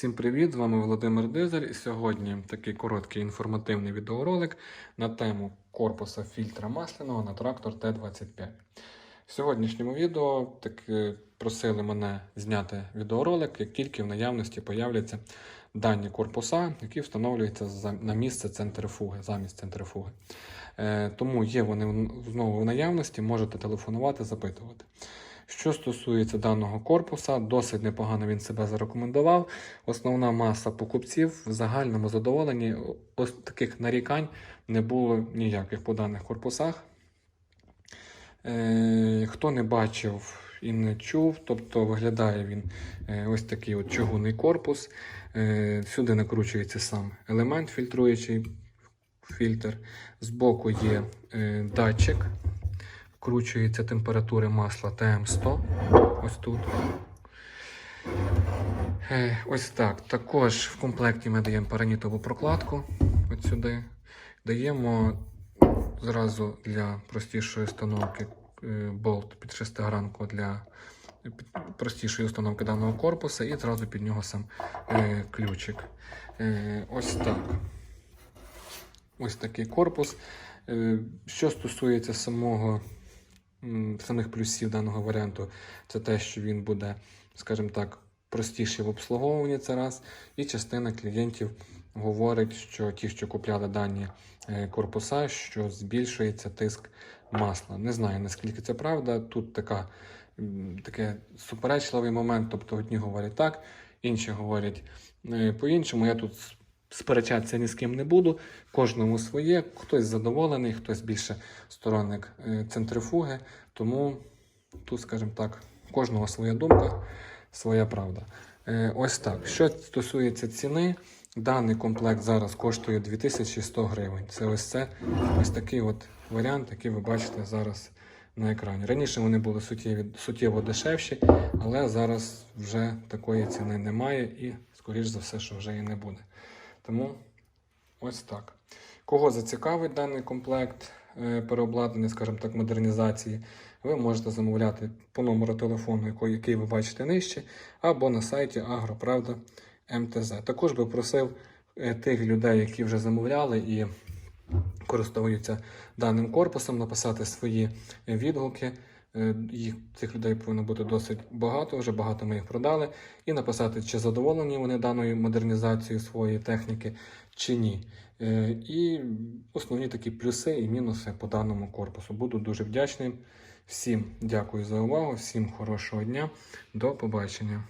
Всім привіт! З вами Володимир Дизель. І сьогодні такий короткий інформативний відеоролик на тему корпуса фільтра масляного на трактор Т-25. В сьогоднішньому відео таки просили мене зняти відеоролик, як тільки в наявності появляться дані корпуса, які встановлюються на місце центрифуги, замість центрифуги. Е, Тому є вони знову в наявності, можете телефонувати, запитувати. Що стосується даного корпуса, досить непогано він себе зарекомендував. Основна маса покупців в загальному задоволенні ось таких нарікань не було ніяких по даних корпусах. Е, хто не бачив і не чув, тобто виглядає він е, ось такий от чугунний корпус. Е, сюди накручується сам елемент фільтруючий фільтр. Збоку є датчик вкручується температури масла ТМ100. Ось тут. Е, Ось так. Також в комплекті ми даємо паранітову прокладку. От сюди. Даємо зразу для простішої установки е, болт під шестигранку для простішої установки даного корпуса і зразу під нього сам е, ключик. Ось так. Ось такий корпус. Що стосується самого самих плюсів даного варіанту, це те, що він буде, скажімо так, простіший в обслуговуванні це раз. І частина клієнтів говорить, що ті, що купляли дані е, корпуса, що збільшується тиск масла. Не знаю, наскільки це правда. Тут така, таке суперечливий момент, тобто одні говорять так, інші говорять е, по-іншому. Я тут сперечатися ні з ким не буду. Кожному своє, хтось задоволений, хтось більше сторонник е, центрифуги. Тому тут, скажімо так, кожного своя думка, своя правда. Е, Ось так. Що стосується ціни, даний комплект зараз коштує 2100 гривень. Це ось це ось такий от варіант, який ви бачите зараз на екрані. Раніше вони були суттєві, суттєво дешевші, але зараз вже такої ціни немає і, скоріш за все, що вже і не буде. Тому ось так. Кого зацікавить даний комплект е, переобладнання, скажімо так, модернізації, ви можете замовляти по номеру телефону, який- ви бачите нижче, або на сайті Агроправда МТЗ. Також би просив е, тих людей, які вже замовляли і користуються даним корпусом, написати свої відгуки. Е, Їх цих людей повинно бути досить багато, вже багато ми їх продали. І написати, чи задоволені вони даною модернізацією своєї техніки, чи ні. Е, І основні такі плюси і мінуси по даному корпусу. Буду дуже вдячним. Всім дякую за увагу, всім хорошого дня. До побачення.